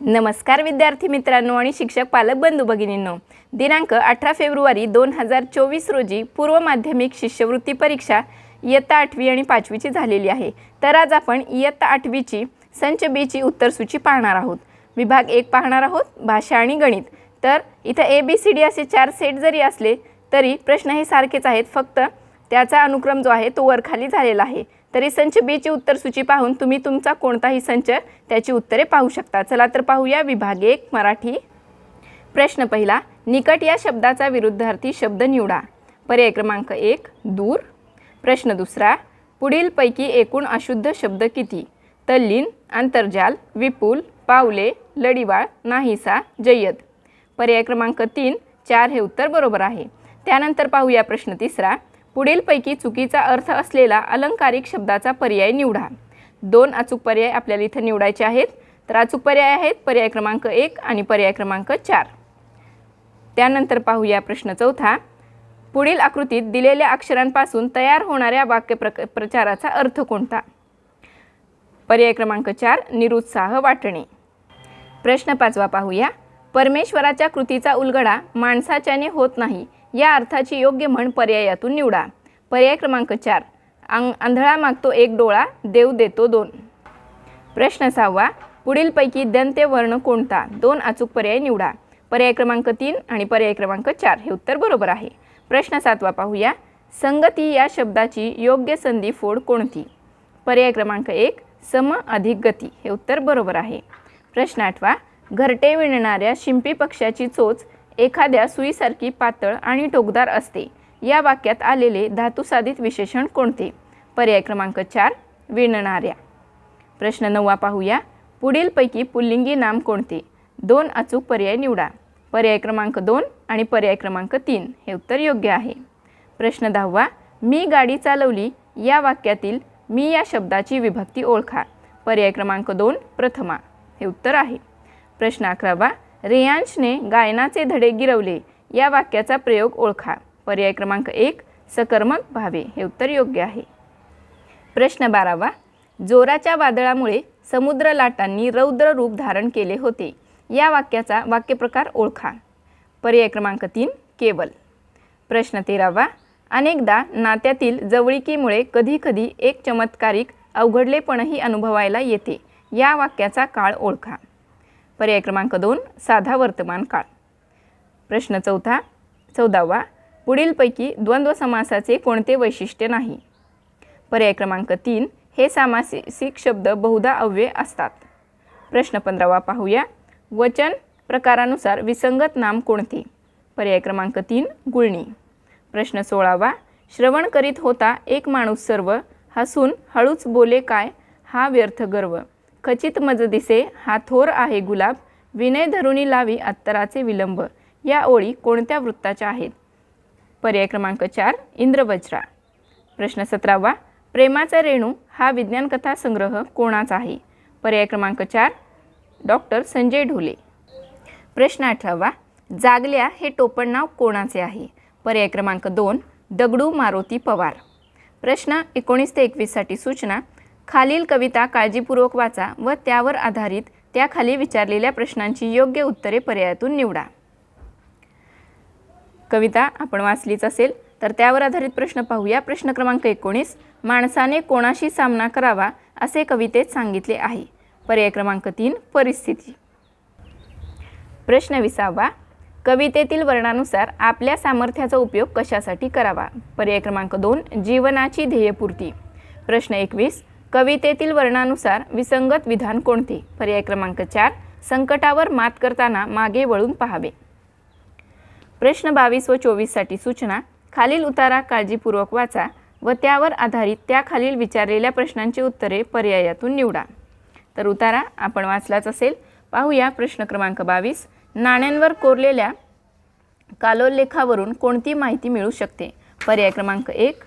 नमस्कार विद्यार्थी मित्रांनो आणि शिक्षक पालक बंधू भगिनींनो. दिनांक अठरा फेब्रुवारी दोन हजार चोवीस रोजी पूर्व माध्यमिक शिष्यवृत्ती परीक्षा इयत्ता आठवी आणि पाचवीची झालेली आहे. तर आज आपण इयत्ता आठवीची संच बीची उत्तरसूची पाहणार आहोत. विभाग एक पाहणार आहोत भाषा आणि गणित. तर इथं ए बी सी डी असे चार सेट जरी असले तरी प्रश्न हे सारखेच आहेत. फक्त त्याचा अनुक्रम जो आहे तो वरखाली झालेला आहे. तरी संच बीची उत्तरसूची पाहून तुम्ही तुमचा कोणताही संच त्याची उत्तरे पाहू शकता. चला तर पाहूया विभाग एक मराठी. प्रश्न पहिला निकट या शब्दाचा विरुद्धार्थी शब्द निवडा. पर्याय क्रमांक एक दूर. प्रश्न दुसरा पुढीलपैकी एकूण अशुद्ध शब्द किती? तल्लीन आंतरजाल विपुल पावले लढीवाळ नाहीसा जय्यद. पर्याय क्रमांक तीन चार हे उत्तर बरोबर आहे. त्यानंतर पाहूया प्रश्न तिसरा पुढीलपैकी चुकीचा अर्थ असलेला अलंकारिक शब्दाचा पर्याय निवडा. दोन अचूक पर्याय आपल्याला इथं निवडायचे आहेत. तर अचूक पर्याय आहेत पर्याय क्रमांक एक आणि पर्याय क्रमांक चार. त्यानंतर पाहूया प्रश्न चौथा. पुढील आकृतीत दिलेल्या अक्षरांपासून तयार होणाऱ्या वाक्य प्रक प्रचाराचा अर्थ कोणता? पर्याय क्रमांक चार निरुत्साह वाटणे. प्रश्न पाचवा पाहूया. परमेश्वराच्या कृतीचा उलगडा माणसाच्याने होत नाही या अर्थाची योग्य म्हण पर्यायातून निवडा. पर्याय क्रमांक चार. आं आंधळा मागतो एक डोळा देव देतो दोन. प्रश्न सहावा. पुढीलपैकी दंत्य वर्ण कोणता? दोन अचूक पर्याय निवडा. पर्याय क्रमांक तीन आणि पर्याय क्रमांक चार हे उत्तर बरोबर आहे. प्रश्न सातवा पाहूया. संगती या शब्दाची योग्य संधी फोड कोणती? पर्याय क्रमांक एक सम अधिक गती हे उत्तर बरोबर आहे. प्रश्न आठवा. घरटे विणणाऱ्या शिंपी पक्षाची चोच एखाद्या सुईसारखी पातळ आणि टोकदार असते. या वाक्यात आलेले धातुसाधित विशेषण कोणते? पर्याय क्रमांक चार विणणाऱ्या. प्रश्न नववा पाहूया. पुढीलपैकी पुल्लिंगी नाम कोणते? दोन अचूक पर्याय निवडा. पर्याय क्रमांक दोन आणि पर्याय क्रमांक तीन हे उत्तर योग्य आहे. प्रश्न दहावा. मी गाडी चालवली या वाक्यातील मी या शब्दाची विभक्ती ओळखा. पर्याय क्रमांक दोन प्रथमा हे उत्तर आहे. प्रश्न अकरावा. रेयांशने गायनाचे धडे गिरवले. या वाक्याचा प्रयोग ओळखा. पर्याय क्रमांक एक सकर्मक भावे. हे उत्तर योग्य आहे. प्रश्न बारावा. जोराच्या वादळामुळे समुद्र लाटांनी रौद्र रूप धारण केले होते. या वाक्याचा वाक्यप्रकार ओळखा. पर्याय क्रमांक तीन केवल. प्रश्न तेरावा. अनेकदा नात्यातील जवळिकीमुळे कधीकधी एक चमत्कारिक अवघडलेपणही अनुभवायला येते. या वाक्याचा काळ ओळखा. पर्याय क्रमांक दोन साधा वर्तमान काळ. प्रश्न चौथा चौदावा पुढीलपैकी द्वंद्व समासाचे कोणते वैशिष्ट्य नाही? पर्याय क्रमांक तीन हे सामासिक शब्द बहुधा अव्यय असतात. प्रश्न पंधरावा पाहूया. वचन प्रकारानुसार विसंगत नाम कोणते? पर्याय क्रमांक तीन गुळणी. प्रश्न सोळावा. श्रवण करीत होता एक माणूस सर्व हसून हळूच बोले काय? हा व्यर्थ गर्व. खचित मज दिसे हा थोर आहे गुलाब. विनय धरुणी लावी अत्तराचे विलंब. या ओळी कोणत्या वृत्ताच्या आहेत? पर्याय क्रमांक चार इंद्रवज्रा प्रश्न सतरावा प्रेमाचा रेणू हा विज्ञान कथा संग्रह कोणाचा आहे? पर्याय क्रमांक चार डॉक्टर संजय ढोले. प्रश्न अठरावा जागल्या हे टोपण नाव कोणाचे आहे? पर्याय क्रमांक दोन दगडू मारुती पवार. प्रश्न एकोणीस ते एकवीससाठी सूचना खालील कविता काळजीपूर्वक वाचा व त्यावर आधारित त्याखाली विचारलेल्या प्रश्नांची योग्य उत्तरे पर्यायातून निवडा. कविता आपण वाचलीच असेल तर त्यावर आधारित प्रश्न पाहूया. प्रश्न क्रमांक एकोणीस माणसाने कोणाशी सामना करावा असे कवितेत सांगितले आहे. पर्याय क्रमांक तीन परिस्थिती. प्रश्न विसावा. कवितेतील वर्णानुसार आपल्या सामर्थ्याचा उपयोग कशासाठी करावा? पर्याय क्रमांक दोन जीवनाची ध्येयपूर्ती. प्रश्न एकवीस कवितेतील वर्णानुसार विसंगत विधान कोणते? पर्याय क्रमांक चार संकटावर मात करताना मागे वळून पाहावे. प्रश्न बावीस व चोवीससाठी सूचना खालील उतारा काळजीपूर्वक वाचा व त्यावर आधारित त्याखालील विचारलेल्या प्रश्नांची उत्तरे पर्यायातून निवडा. तर उतारा आपण वाचलाच असेल. पाहूया प्रश्न क्रमांक बावीस. नाण्यांवर कोरलेल्या कालोल्लेखावरून कोणती माहिती मिळू शकते? पर्याय क्रमांक एक.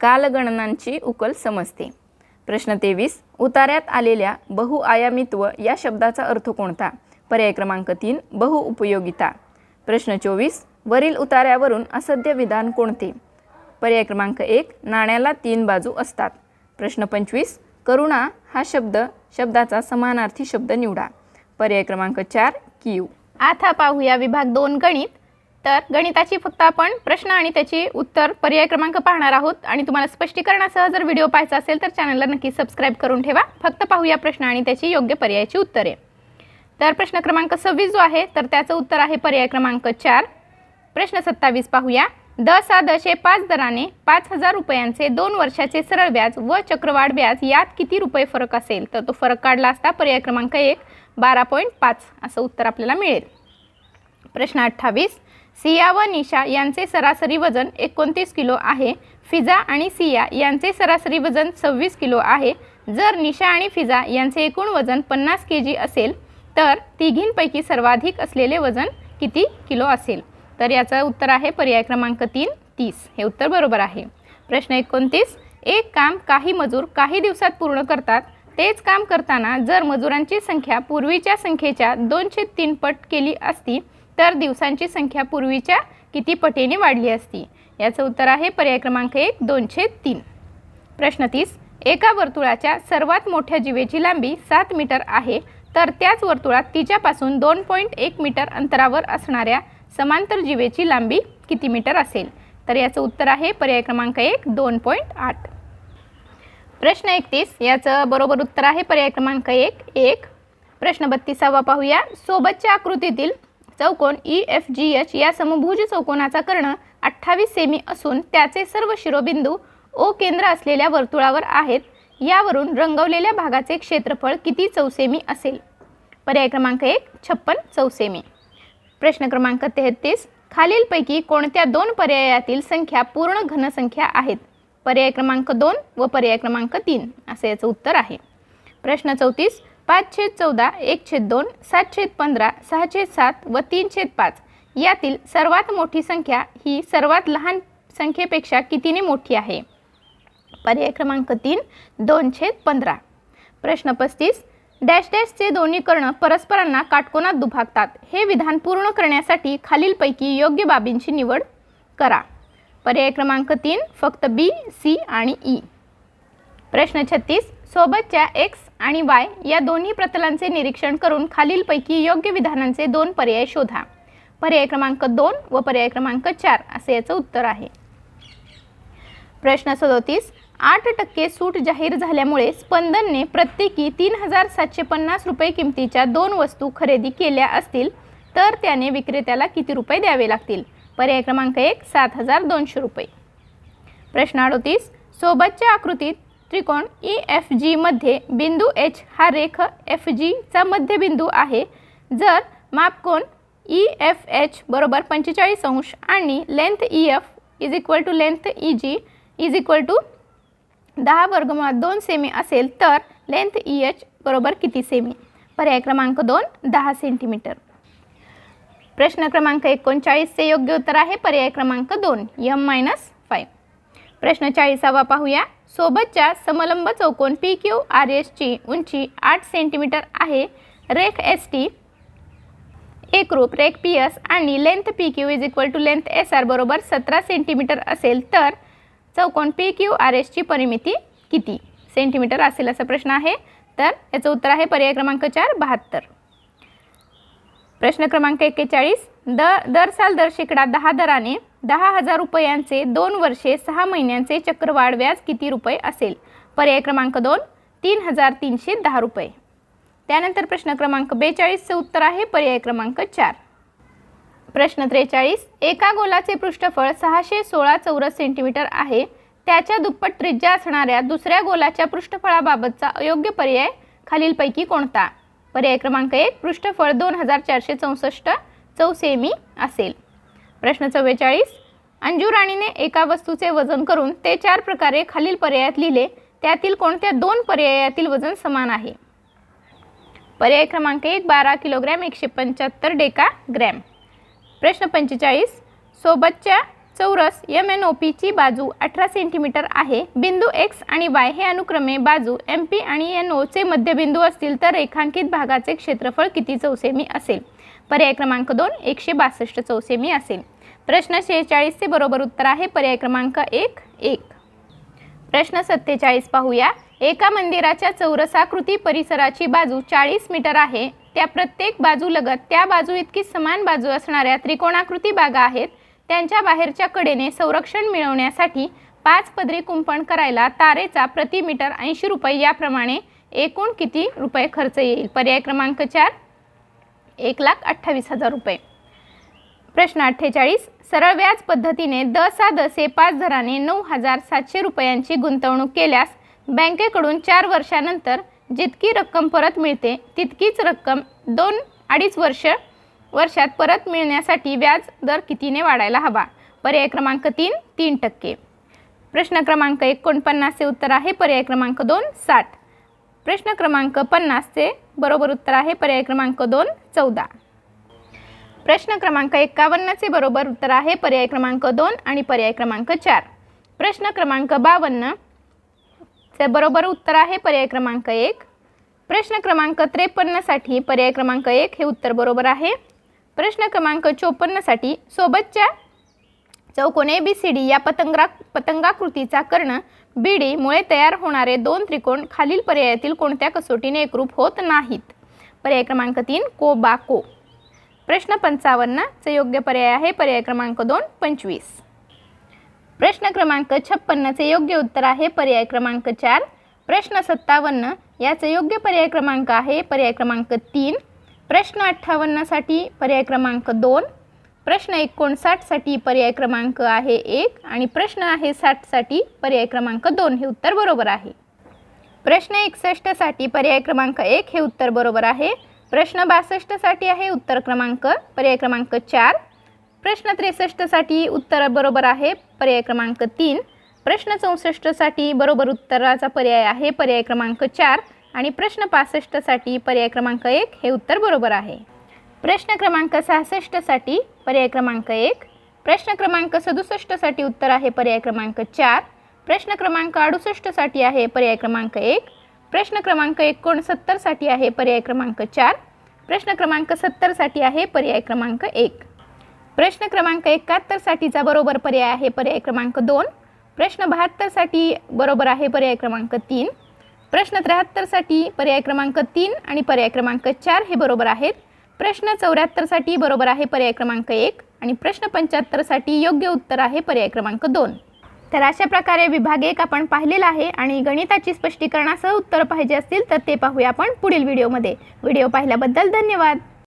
कालगणनांची उकल समजते. प्रश्न तेवीस. उतार्यात आलेल्या बहुआयामित्व या शब्दाचा अर्थ कोणता? पर्याय क्रमांक तीन बहुउपयोगिता प्रश्न चोवीस. वरील उतार्यावरून असद्य विधान कोणते? पर्याय क्रमांक एक नाण्याला तीन बाजू असतात. प्रश्न पंचवीस. करुणा हा शब्द शब्दाचा समानार्थी शब्द निवडा. पर्याय क्रमांक चार क्यू. आता पाहूया विभाग दोन गणित. तर गणिताची फक्त आपण प्रश्न आणि त्याची उत्तर पर्याय क्रमांक पाहणार आहोत. आणि तुम्हाला स्पष्टीकरणासह जर व्हिडिओ पाहायचा असेल तर चॅनलला नक्की सबस्क्राईब करून ठेवा. फक्त पाहूया प्रश्न आणि त्याची योग्य पर्यायाची उत्तरे. तर प्रश्न क्रमांक सव्वीस जो आहे तर त्याचं उत्तर आहे पर्याय क्रमांक चार. प्रश्न सत्तावीस पाहूया. द सा दशे पाच दराने पाच हजार रुपयांचे दोन वर्षाचे सरळ व्याज व चक्रवाढ व्याज यात किती रुपये फरक असेल? तर तो फरक काढला असता पर्याय क्रमांक एक बारा पॉईंट पाच असं उत्तर आपल्याला मिळेल. प्रश्न अठ्ठावीस. सिया व निशा यांचे सरासरी वजन एकोणतीस किलो आहे. फिजा आणि सिया यांचे सरासरी वजन सव्वीस किलो आहे. जर निशा आणि फिजा यांचे एकूण वजन पन्नास के जी असेल तर तिघींपैकी सर्वाधिक असलेले वजन किती किलो असेल? तर याचं उत्तर आहे पर्याय क्रमांक तीन तीस. हे उत्तर बरोबर आहे. प्रश्न एकोणतीस. एक काम काही मजूर काही दिवसात पूर्ण करतात तेच काम करताना जर मजुरांची संख्या पूर्वीच्या संख्येच्या दोनशे तीन पट केली असती तर दिवसांची संख्या पूर्वीच्या किती पटीने वाढली असती? याचं उत्तर आहे पर्याय क्रमांक एक दोनशे तीन. प्रश्न तीस. एका वर्तुळाच्या सर्वात मोठ्या जीवेची लांबी सात मीटर आहे तर त्याच वर्तुळात तिच्यापासून दोन पॉईंट एक मीटर अंतरावर असणाऱ्या समांतर जीवेची लांबी किती मीटर असेल? तर याचं उत्तर आहे पर्याय क्रमांक एक दोन पॉईंट आठ. प्रश्न एकतीस. याचं बरोबर उत्तर आहे पर्याय क्रमांक एक एक. प्रश्न बत्तीसावा पाहूया. सोबतच्या आकृतीतील चौकोन ई एफ जी एच या समभुज चौकोनाचा कर्ण अठ्ठावीस सेमी असून त्याचे सर्व शिरोबिंदू ओ केंद्र असलेल्या वर्तुळावर आहेत. यावरून रंगवलेल्या भागाचे क्षेत्रफळ किती चौसेमी असेल? पर्याय क्रमांक एक छप्पन चौसेमी. प्रश्न क्रमांक तेहतीस खालीलपैकी कोणत्या दोन पर्यायातील संख्या पूर्ण घनसंख्या आहेत? पर्याय क्रमांक दोन व पर्याय क्रमांक तीन असे याचं उत्तर आहे. प्रश्न चौतीस पाच छेद चौदा एक छेद दोन सात छेद पंधरा सहा छेद सात व तीन छेद पाच. यातील सर्वात मोठी संख्या ही सर्वात लहान संख्येपेक्षा कितीने मोठी आहे? पर्याय क्रमांक तीन दोन छेद पंधरा. प्रश्न पस्तीस. डॅश डॅशचे दोन्ही कर्ण परस्परांना काटकोनात दुभागतात. हे विधान पूर्ण करण्यासाठी खालीलपैकी योग्य बाबींची निवड करा. पर्याय क्रमांक तीन फक्त बी सी आणि ई. प्रश्न छत्तीस. सोबतच्या एक्स आणि वाय या दोन्ही प्रतलांचे निरीक्षण करून खालीलपैकी योग्य विधानांचे दोन पर्याय शोधा. पर्याय क्रमांक दोन व पर्याय क्रमांक चार असे याचं उत्तर आहे. प्रश्न सदोतीस आठ टक्के सूट जाहीर झाल्यामुळे स्पंदनने प्रत्येकी तीन हजार सातशे पन्नास रुपये किमतीच्या दोन वस्तू खरेदी केल्या असतील तर त्याने विक्रेत्याला किती रुपये द्यावे लागतील? पर्याय क्रमांक एक सात हजार दोनशे रुपये. प्रश्न अडोतीस सोबतच्या आकृतीत त्रिकोण ई एफ जीमध्ये बिंदू एच हा रेख एफ जीचा मध्यबिंदू आहे. जर मापकोन ई एफ एच बरोबर पंचेचाळीस अंश आणि length E F is equal to length E G is equal to दहा वर्गमुळात दोन सेमी असेल तर लेंथ ई एच बरोबर किती सेमी पर्याय क्रमांक दोन दहा सेंटीमीटर प्रश्न क्रमांक एकोणचाळीसचे योग्य उत्तर आहे. पर्याय क्रमांक दोन यम मायनस फाईव्ह प्रश्न चाळीसावा पाहूया. सोबतच्या समलंब चौकोन पी क्यू आर एसची उंची आठ सेंटीमीटर आहे. रेख एस टी एकरूप रेख पी एस आणि length P Q is equal to length S R बरोबर सतरा सेंटीमीटर असेल तर चौकोन पी क्यू आर एसची परिमिती किती सेंटीमीटर असेल असा प्रश्न आहे. तर याचं उत्तर आहे पर्याय क्रमांक चार बहात्तर. प्रश्न क्रमांक एक्केचाळीस द दर साल दर शेकडा दहा दराने दहा हजार रुपयांचे दोन वर्षे सहा महिन्यांचे चक्रवाढ व्याज किती रुपये असेल? पर्याय क्रमांक दोन तीन हजार तीनशे दहा रुपये. त्यानंतर प्रश्न क्रमांक बेचाळीसचं उत्तर आहे पर्याय क्रमांक चार. प्रश्न त्रेचाळीस एका गोलाचे पृष्ठफळ सहाशे सोळा चौरस सेंटीमीटर आहे त्याच्या दुप्पट त्रिज्या असणाऱ्या दुसऱ्या गोलाच्या पृष्ठफळाबाबतचा अयोग्य पर्याय खालीलपैकी कोणता? पर्याय क्रमांक एक पृष्ठफळ दोन हजार चारशे चौसष्ट चौसेमी असेल. प्रश्न चव्वेचाळीस. अंजू राणीने एका वस्तूचे वजन करून ते चार प्रकारे खालील पर्यायात लिहिले. त्यातील कोणत्या दोन पर्यायातील वजन समान आहे? पर्याय क्रमांक एक बारा किलोग्रॅम एकशे पंच्याहत्तर डेका ग्रॅम. प्रश्न पंचेचाळीस. सोबतच्या चौरस एम एन ओ पीची बाजू अठरा सेंटीमीटर आहे. बिंदू एक्स आणि वाय हे अनुक्रमे बाजू एम पी आणि एन ओचे मध्यबिंदू असतील तर रेखांकित भागाचे क्षेत्रफळ किती चौसेमी असेल? पर्याय क्रमांक दोन एकशे बासष्ट चौसेमी असेल. प्रश्न शेहेचाळीसचे बरोबर उत्तर आहे. पर्याय क्रमांक एक एक. प्रश्न सत्तेचाळीस पाहूया. एका मंदिराच्या चौरसाकृती परिसराची बाजू चाळीस मीटर आहे. त्या प्रत्येक बाजूलगत त्या बाजू इतकी समान बाजू असणाऱ्या त्रिकोणाकृती बागा आहेत. त्यांच्या बाहेरच्या कडेने संरक्षण मिळवण्यासाठी पाच पदरी कुंपण करायला तारेचा प्रति मीटर ऐंशी रुपये याप्रमाणे एकूण किती रुपये खर्च येईल? पर्याय क्रमांक चार एक लाख अठ्ठावीस हजार रुपये. प्रश्न अठ्ठेचाळीस सरळ व्याज पद्धतीने दसा दसे पाच दराने नऊ हजार सातशे रुपयांची गुंतवणूक केल्यास बँकेकडून चार वर्षानंतर जितकी रक्कम परत मिळते तितकीच रक्कम दोन अडीच वर्ष वर्षात परत मिळण्यासाठी व्याज दर कितीने वाढायला हवा? पर्याय क्रमांक तीन तीन टक्के. प्रश्न क्रमांक एकोणपन्नासचे उत्तर आहे. पर्याय क्रमांक दोन साठ. प्रश्न क्रमांक पन्नासचे बरोबर उत्तर आहे. पर्याय क्रमांक दोन चौदा. प्रश्न क्रमांक एकावन्नचे बरोबर उत्तर आहे. पर्याय क्रमांक दोन आणि पर्याय क्रमांक चार. प्रश्न क्रमांक बावन्न चे बरोबर उत्तर आहे. पर्याय क्रमांक एक. प्रश्न क्रमांक त्रेपन्नसाठी पर्याय क्रमांक एक हे उत्तर बरोबर आहे. प्रश्न क्रमांक चोपन्नसाठी सोबतच्या चौकोन ए बी सी डी या पतंगा पतंगाकृतीचा कर्ण बी डी मुळे तयार होणारे दोन त्रिकोण खालील पर्यायातील कोणत्या कसोटीने एकरूप होत नाहीत? पर्याय क्रमांक तीन को बा को प्रश्न पंचावन्नचे योग्य पर्याय आहे. पर्याय क्रमांक दोन पंचवीस. प्रश्न क्रमांक छप्पन्नचे योग्य उत्तर आहे. पर्याय क्रमांक चार प्रश्न सत्तावन्न याचे योग्य पर्याय क्रमांक आहे. पर्याय क्रमांक तीन प्रश्न अठ्ठावन्नसाठी पर्याय क्रमांक दोन प्रश्न एकोणसाठसाठी पर्याय क्रमांक आहे एक आणि प्रश्न आहे साठसाठी पर्याय क्रमांक दोन हे उत्तर बरोबर आहे. प्रश्न एकसष्टसाठी पर्याय क्रमांक एक हे उत्तर बरोबर आहे. प्रश्न बासष्टसाठी आहे उत्तर क्रमांक पर्याय क्रमांक चार. प्रश्न त्रेसष्टसाठी उत्तर बरोबर आहे पर्याय क्रमांक तीन. प्रश्न चौसष्टसाठी बरोबर उत्तराचा पर्याय आहे पर्याय क्रमांक चार. आणि प्रश्न पासष्टसाठी पर्याय क्रमांक एक हे उत्तर बरोबर आहे. प्रश्न क्रमांक सहासष्टसाठी पर्याय क्रमांक एक. प्रश्न क्रमांक सदुसष्टसाठी उत्तर आहे पर्याय क्रमांक चार. प्रश्न क्रमांक अडुसष्टसाठी आहे पर्याय क्रमांक एक. प्रश्न क्रमांक एकोणसत्तरसाठी आहे पर्याय क्रमांक चार. प्रश्न क्रमांक सत्तरसाठी आहे पर्याय क्रमांक एक. प्रश्न क्रमांक एकाहत्तरसाठीचा बरोबर पर्याय आहे पर्याय क्रमांक दोन. प्रश्न बहात्तरसाठी बरोबर आहे पर्याय क्रमांक तीन. प्रश्न त्र्याहत्तरसाठी पर्याय क्रमांक तीन आणि पर्याय क्रमांक चार हे बरोबर आहेत. प्रश्न चौऱ्याहत्तरसाठी बरोबर आहे पर्याय क्रमांक एक. आणि प्रश्न पंच्याहत्तरसाठी योग्य उत्तर आहे पर्याय क्रमांक दोन. तर अशा प्रकारे विभाग एक आपण पाहिलेला आहे आणि गणिताची स्पष्टीकरणासह उत्तर पाहिजे असतील तर ते पाहूया आपण पुढील व्हिडिओमध्ये. व्हिडिओ पाहिल्याबद्दल धन्यवाद.